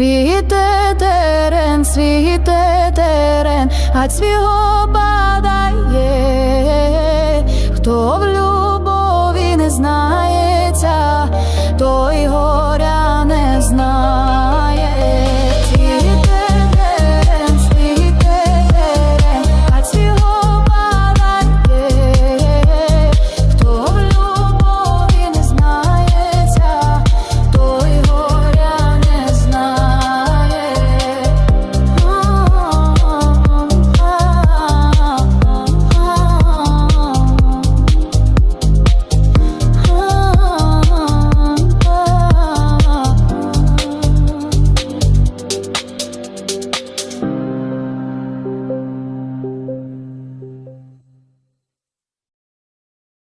Цвіте терен, цвіте терен, а цвіго падає, хто в